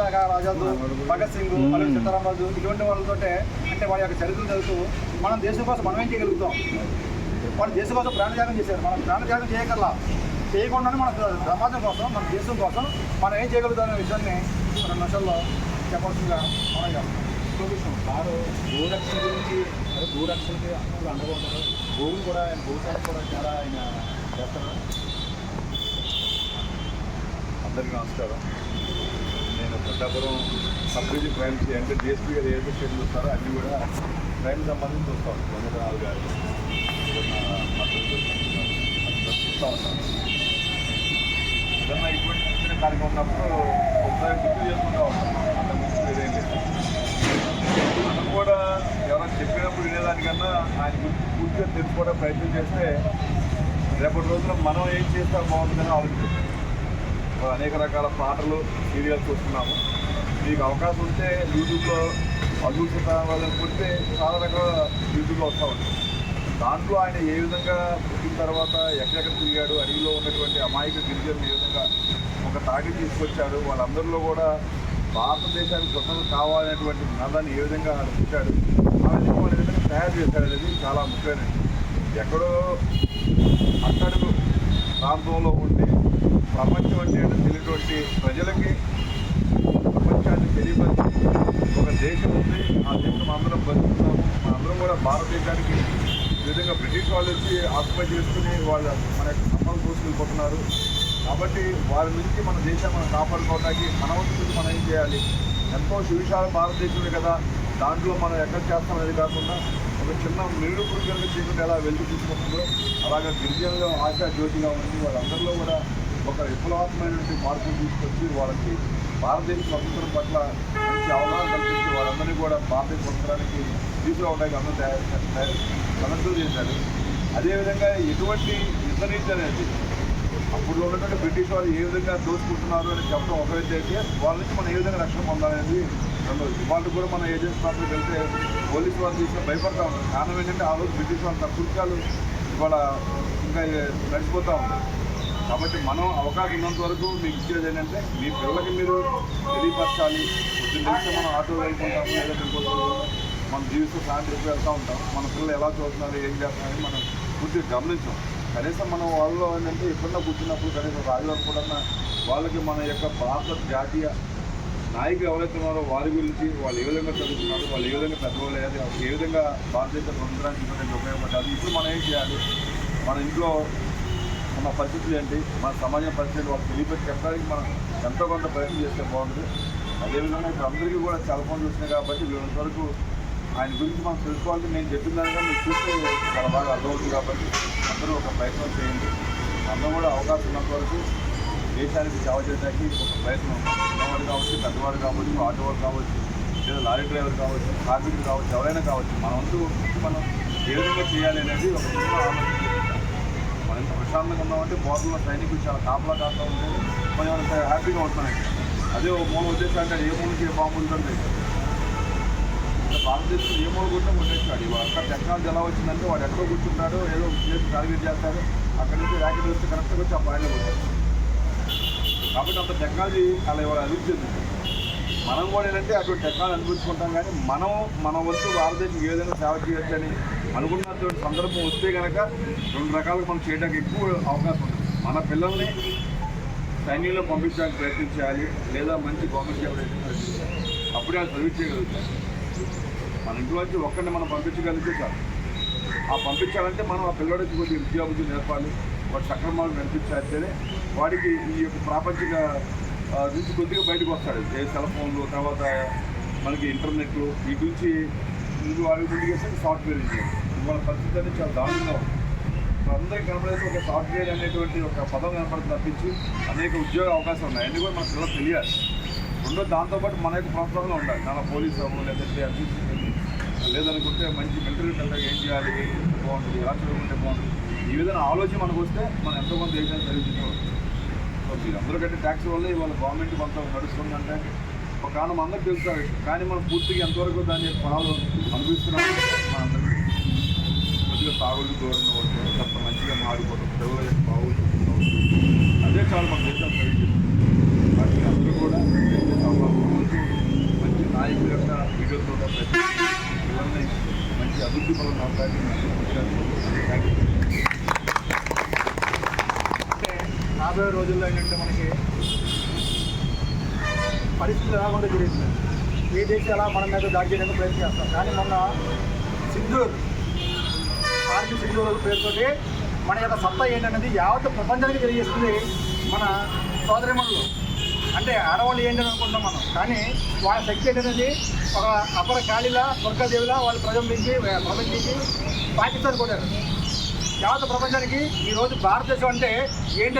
రాజాదు భగత్ సింగ్ పల్లె సీతారామరాజు ఇటువంటి వాళ్ళతోటే అంటే వాళ్ళ యొక్క చరిత్రలు చదువుతూ మనం దేశం కోసం మనం ఏం చేయగలుగుతాం? వాళ్ళు దేశం కోసం ప్రాణత్యాగం చేశారు మనం ప్రాణత్యాగం చేయగల చేయకుండానే మన సమాజం కోసం మన దేశం కోసం మనం ఏం చేయగలుగుతాం అనే విషయాన్ని రెండు నిమిషాల్లో చెప్పాల్సిందిగా మనం చేస్తాం సారు గోరక్షణ గురించి అదే గోరక్షణకి అందరూ అండగా గోవులు కూడా ఆయన గోశాలకు కూడా చాలా ఆయన చేస్తారు. అందరికీ నమస్కారం. నేను పెద్దాపురం సబ్ క్రైమ్స్ అంటే డిఎస్పీ గారు ఏదైతే స్టేట్ చూస్తారో? అన్నీ కూడా క్రైమ్ సంబంధించి చూస్తూ ఉంటాం వెంకట గారు. చూస్తూ ఉంటాం ఏదన్నా ఇటువంటి చిన్న కార్యక్రమం ఉన్నప్పుడు ఒకసారి గుర్తు చేసుకుంటూ ఉంటాం. అంతకుమించి ఏదేం లేదు మనం కూడా ఎవరైనా చెప్పినప్పుడు వినేదానికన్నా ఆయన గురించి పూర్తిగా తెలుసుకోవడం ప్రయత్నం చేస్తే రేపటి రోజున మనం ఏం చేస్తాం బాగుంటుందని ఆలోచిస్తాం. అనేక రకాల పాటలు సీరియల్స్ చూస్తున్నాము మీకు అవకాశం ఉంటే యూట్యూబ్లో అదృష్టత వాళ్ళని కొడితే చాలా రకాల యూట్యూబ్లో వస్తూ ఉంటాయి. దాంట్లో ఆయన ఏ విధంగా పుట్టిన తర్వాత ఎక్కడెక్కడ తిరిగాడు అడవిలో ఉన్నటువంటి అమాయక గిరిజనులు ఏ విధంగా ఒక తాగి తీసుకొచ్చాడు వాళ్ళందరిలో కూడా భారతదేశానికి స్వతంత్రం కావాలనేటువంటి నినాదాన్ని ఏ విధంగా పుట్టాడు ఆ విధంగా వాళ్ళ విధంగా తయారు చేశాడు అనేది చాలా ముఖ్యమైనది. ఎక్కడో అట్టడుగు ప్రాంతంలో ఉండి ప్రపంచం అంటే తెలియటువంటి ప్రజలకి ప్రపంచాన్ని తెలియపరిచి ఒక దేశం ఉంది ఆ దేశం అందరం బతుకుతున్నాము. మనందరం కూడా భారతదేశానికి విధంగా బ్రిటిష్ వాళ్ళు వచ్చి ఆక్యుపై చేసుకుని వాళ్ళ మన యొక్క సంబంధం తీసుకెళ్ళిపోతున్నారు కాబట్టి వారి నుంచి మన దేశాన్ని మనం కాపాడుకోవడానికి మన వంతు మనం ఏం చేయాలి? ఎంతో సువిశాల భారతదేశమే కదా. దాంట్లో మనం ఎక్కడ చేస్తాం అనేది కాకుండా ఒక చిన్న మిరుడు పురుగు చేయకుండా ఎలా వెళ్ళి తీసుకుంటుందో అలాగే గిరిజనులు ఆశా జ్యోతిగా ఉంది వాళ్ళందరిలో కూడా ఒక విఫలవంతమైనటువంటి మార్పులు తీసుకొచ్చి వాళ్ళకి భారతదేశ స్వతంత్రం పట్ల మంచి అవగాహన కల్పించి వాళ్ళందరినీ కూడా భారతదేశ స్వతంత్రానికి తీసుకురావడానికి అందరూ తయారు తయారు చేశారు. అదేవిధంగా ఎటువంటి యుద్ధనీతి అనేది అప్పుడు ఉన్నటువంటి బ్రిటిష్ వాళ్ళు ఏ విధంగా దోచుకుంటున్నారు అని చెప్పడం ఒక వ్యక్తి అయితే వాళ్ళ నుంచి మనం ఏ విధంగా రక్షణ పొందాలనేది రెండోది. వాళ్ళు కూడా మన ఏజెంట్స్ మాత్రం వెళ్తే పోలీసు వాళ్ళు తీసుకుని భయపడతా ఉంటారు కారణం ఏంటంటే ఆ రోజు బ్రిటిష్ వాళ్ళ తప్పులు ఇవాళ ఇంకా నడిచిపోతూ ఉంటారు కాబట్టి మనం అవకాశం ఉన్నంత వరకు మీకు ఇచ్చేది ఏంటంటే మీ పిల్లలకి మీరు తెలియపరచాలి. పొద్దున్న మనం ఆటో వెళ్ళిపోతాము లేదా మన జీవితం సాయంత్రం వెళ్తూ ఉంటాం. మన పిల్లలు ఎలా చూస్తున్నారు ఏం చేస్తున్నారని మనం పూర్తిగా గమనించాం. కనీసం మనం వాళ్ళు ఏంటంటే ఎప్పుడన్నా కూర్చున్నప్పుడు కనీసం రాజువారు కూడా వాళ్ళకి మన యొక్క భారత జాతీయ నాయకులు ఎవరైతే ఉన్నారో వారి గురించి వాళ్ళు ఏ విధంగా చదువుతున్నారు వాళ్ళు ఏ విధంగా పెద్దవాళ్ళు ఏ విధంగా భారతదేశ స్వతంత్రానికి ఉపయోగపడాలి ఉపయోగపడ్డారు ఇప్పుడు మనం ఏం చేయాలి? మన ఇంట్లో మా పరిస్థితులు ఏంటి? మన సమాజం పరిస్థితులు వాళ్ళకి తెలియపెట్టి చెప్పడానికి మనం ఎంతో కొంత ప్రయత్నం చేస్తే బాగుంటుంది. అదేవిధంగా ఇప్పుడు అందరికీ కూడా సెల్ ఫోన్ చూసినాయి కాబట్టి వీళ్ళ వరకు ఆయన గురించి మనం తెలుసుకోవాలంటే నేను చెప్పిన దానిగా మీరు చూస్తే చాలా బాగా అర్థమవుతుంది కాబట్టి అందరూ ఒక ప్రయత్నం చేయండి. అందరూ కూడా అవకాశం ఉన్నంత వరకు దేశానికి సేవ చేయడానికి ఒక ప్రయత్నం చిన్నవాడు కావచ్చు పెద్దవాడు కావచ్చు ఆటోవాడు కావచ్చు లేదా లారీ డ్రైవర్ కావచ్చు కార్మికులు కావచ్చు ఎవరైనా కావచ్చు మన వంతు మనం ఏ విధంగా చేయాలి అనేది ఒక చిన్న ఆలోచన చేస్తున్నాం. మనం ఎంత ప్రశాంతంగా ఉన్నామంటే బోర్డులో సైనికులు చాలా కాపలా కాస్తా ఉంటే మనం అంత హ్యాపీగా ఉంటున్నాయి అదే ఓ మూల ఉద్దేశం ఏ మూలకి ఏ బాంబు ఉంటుంది ఇంకా భారతదేశంలో ఏ మూల కూర్చొని కొట్టేస్తాడు? ఇవాళ అక్కడ టెక్నాలజీ ఎలా వచ్చిందంటే వాడు ఎక్కడో కూర్చుంటాడు ఏదో చేసి టార్గెట్ చేస్తాడు అక్కడి నుంచి ర్యాకెట్ వస్తే కరెక్ట్గా వచ్చి ఆ పాయింట్ కొట్టాడు కాబట్టి అంత టెక్నాలజీ అలా ఇవాళ అభివృద్ధి మనం కూడా ఏంటంటే అటువంటి టెక్నాలజీ అనుభవించుకుంటాం కానీ మనం మన వంతు భారతదేశం ఏదైనా సేవ చేయొచ్చని అనుకున్నటువంటి సందర్భం వస్తే కనుక రెండు రకాలుగా మనం చేయడానికి ఎక్కువ అవకాశం ఉంది. మన పిల్లల్ని సైన్యంలో పంపించడానికి ప్రయత్నం చేయాలి లేదా మంచి గవర్నమెంట్ జాబ్ అప్పుడే వాళ్ళు సర్వీస్ చేయగలుగుతారు మన ఇంట్లోంచి ఒక్కరిని మనం పంపించగలిగితే చాలు. ఆ పంపించాలంటే మనం ఆ పిల్లడికి కొద్దిగా విద్యాబుద్ధి నేర్పాలి వాడు సక్రమాలు నడిపించాలంటేనే వాడికి ఈ యొక్క ప్రాపంచిక నుంచి కొద్దిగా బయటకు వస్తాడు. ఏ సెల్ ఫోన్లు తర్వాత మనకి ఇంటర్నెట్లు వీటి నుంచి ఇది వాడి చేస్తే సాఫ్ట్వేర్ ఇంజనీర్ ఇవాళ పరిస్థితి అనేది చాలా దారుణంగా ఉంది. అందరికీ కనపడేసి ఒక సాఫ్ట్వేర్ అనేటువంటి ఒక పదం కనపడుతుంది తప్పించి అనేక ఉద్యోగ అవకాశాలు ఉన్నాయి. అన్నీ కూడా మన పిల్లలు తెలియాలి రెండో దాంతోపాటు మన యొక్క ప్రోత్సాహంలో ఉండాలి. నాన్న పోలీస్ అవ్వు లేదంటే అభివృద్ధి లేదనుకుంటే మంచి మిలిటరీ కనుక ఏం చేయాలి? బాగుంటుంది. ఎలా చదువుకుంటే బాగుంటుంది. ఈ విధంగా ఆలోచన మనకు వస్తే మనం ఎంతో కొంత దేశాన్ని సర్వీస్ సో మీరు అందరూ కట్టే ట్యాక్స్ వల్ల ఇవాళ గవర్నమెంట్ కొంత నడుస్తుందంటే ఒక కారణం అందరికి తెలుస్తారు కానీ మనం పూర్తిగా ఎంతవరకు దాన్ని ఫలాలు అనుభవిస్తున్నాం కొద్దిగా సాగులు దూరంగా ఉంటుంది అంత మంచిగా మారిపోతుంది తెలుగు బాగు అదే చాలా మన దేశం వాటికి అందరూ కూడా మంచి నాయకుల యొక్క వీడియోతో మంచి అభివృద్ధి పనులు మాట్లాడి రాబోయే రోజుల్లో ఏంటంటే మనకి పరిస్థితులు ఎలా ఉందో తెలియదు. ఏ దేశం ఎలా మన మీద దాడి చేయడానికి ప్రయత్నం చేస్తాం. కానీ మొన్న సింధూర్ ఆర్మీ సింధూర్ పేరుతోటి మన యొక్క సత్తా ఏంటనేది యావత్ ప్రపంచానికి తెలియజేస్తుంది మన సోదరిమణులు అంటే ఆడవాళ్ళు ఏంటని అనుకుంటాం మనం. కానీ వాళ్ళ శక్తి ఏంటనేది ఒక అపర కాళీలా దుర్గాదేవిలా వాళ్ళు ప్రజంభించి ప్రపంచించి పాకిస్తాన్ కొట్టారు. యావత్ ప్రపంచానికి ఈరోజు భారతదేశం అంటే ఏంటి